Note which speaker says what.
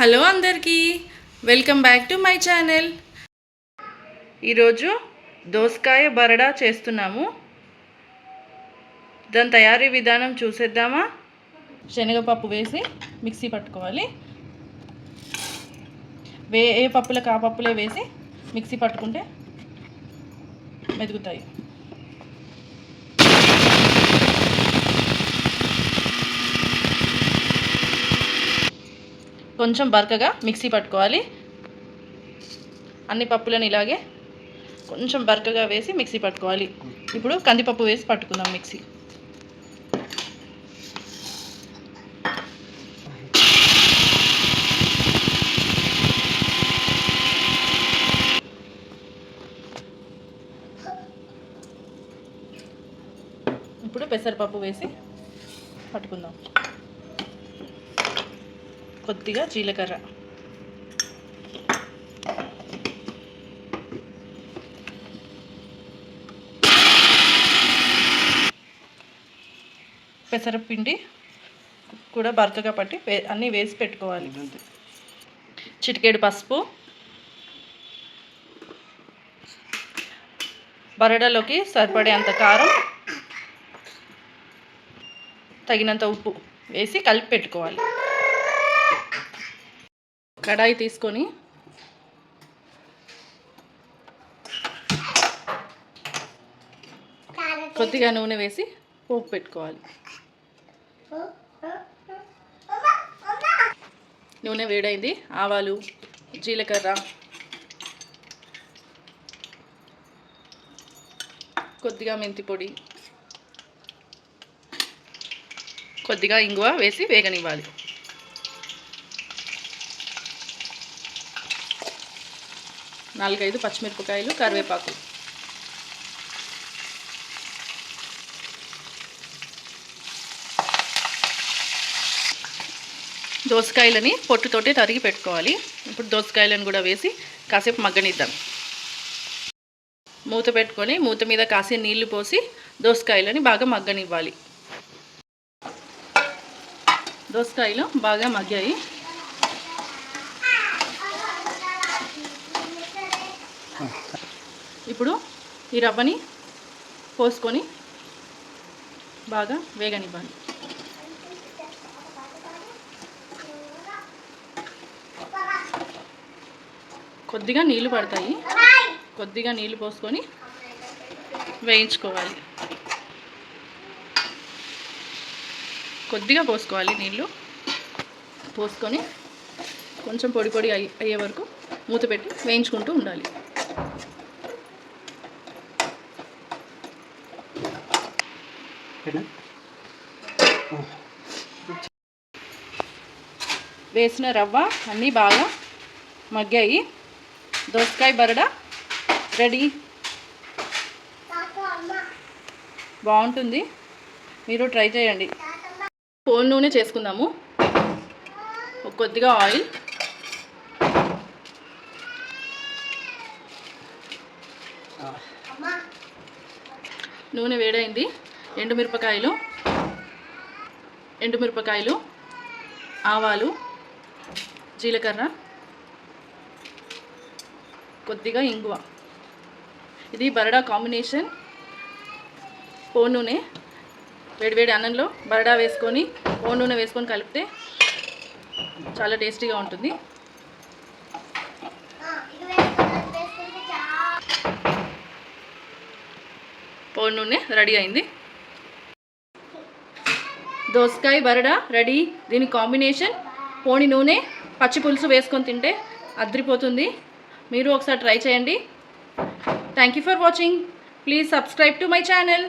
Speaker 1: Hello అందరికీ welcome back to my channel. ఈరోజు దోసకాయ బరడా చేస్తున్నాము. దాని తయారీ విధానం చూసేద్దామా? శనగపప్పు వేసి మిక్సీ పట్టుకోవాలి. వే ఏ పప్పులకు ఆ పప్పులే వేసి మిక్సీ పట్టుకుంటే మెదుగుతాయి. కొంచెం బరకగా మిక్సీ పట్టుకోవాలి. అన్ని పప్పులను ఇలాగే కొంచెం బరకగా వేసి మిక్సీ పట్టుకోవాలి. ఇప్పుడు కందిపప్పు వేసి పట్టుకుందాం మిక్సీ. ఇప్పుడు పెసరపప్పు వేసి పట్టుకుందాం. కొద్దిగా జీలకర్ర. పెసరపిండి కూడా బరకగా పట్టి అన్నీ వేసి పెట్టుకోవాలి. చిటికెడు పసుపు. బరడలోకి సరిపడేంత కారం. తగినంత ఉప్పు వేసి కలిపి పెట్టుకోవాలి. కడాయి తీసుకొని కొద్దిగా నూనె వేసి పోపు పెట్టుకోవాలి. నూనె వేడైంది. ఆవాలు జీలకర్ర కొద్దిగా మెంతి పొడి కొద్దిగా ఇంగువ వేసి వేగనివ్వాలి. నాలుగైదు పచ్చిమిరపకాయలు కరివేపాకు. దోసకాయలని పొట్టుతోటే తరిగి పెట్టుకోవాలి. ఇప్పుడు దోసకాయలను కూడా వేసి కాసేపు మగ్గనిద్దాం. మూత పెట్టుకొని మూత మీద కాసే నీళ్ళు పోసి దోసకాయలని బాగా మగ్గనివ్వాలి. దోసకాయలు బాగా మగ్గాయి. ఇప్పుడు ఈ రవ్వని పోసుకొని బాగా వేగనివ్వాలి. కొద్దిగా నీళ్ళు పడతాయి. కొద్దిగా నీళ్ళు పోసుకొని వేయించుకోవాలి. కొద్దిగా పోసుకోవాలి నీళ్ళు. పోసుకొని కొంచెం పొడి పొడి అయ్యి అయ్యే వరకు మూత పెట్టి వేయించుకుంటూ ఉండాలి. వేసిన రవ్వ అన్నీ బాగా మగ్గాయి. దోసకాయ బరడ రెడీ. బాగుంటుంది. మీరు ట్రై చేయండి. పోన్ నూనె చేసుకుందాము. కొద్దిగా ఆయిల్. నూనె వేడైంది. ఎండుమిరపకాయలు ఎండుమిరపకాయలు ఆవాలు జీలకర్ర కొద్దిగా ఇంగువ. ఇది బరడా కాంబినేషన్. పో నూనె వేడివేడి అన్నంలో బరడా వేసుకొని పో నూనె వేసుకొని కలిపితే చాలా టేస్టీగా ఉంటుంది. పో నూనె రెడీ అయింది. దోసకాయ బరడా రెడీ. దీని కాంబినేషన్ పోని నూనె పచ్చి పులుసు వేసుకొని తింటే అద్రిపోతుంది. మీరు ఒకసారి ట్రై చేయండి. Thank you for watching please subscribe to my channel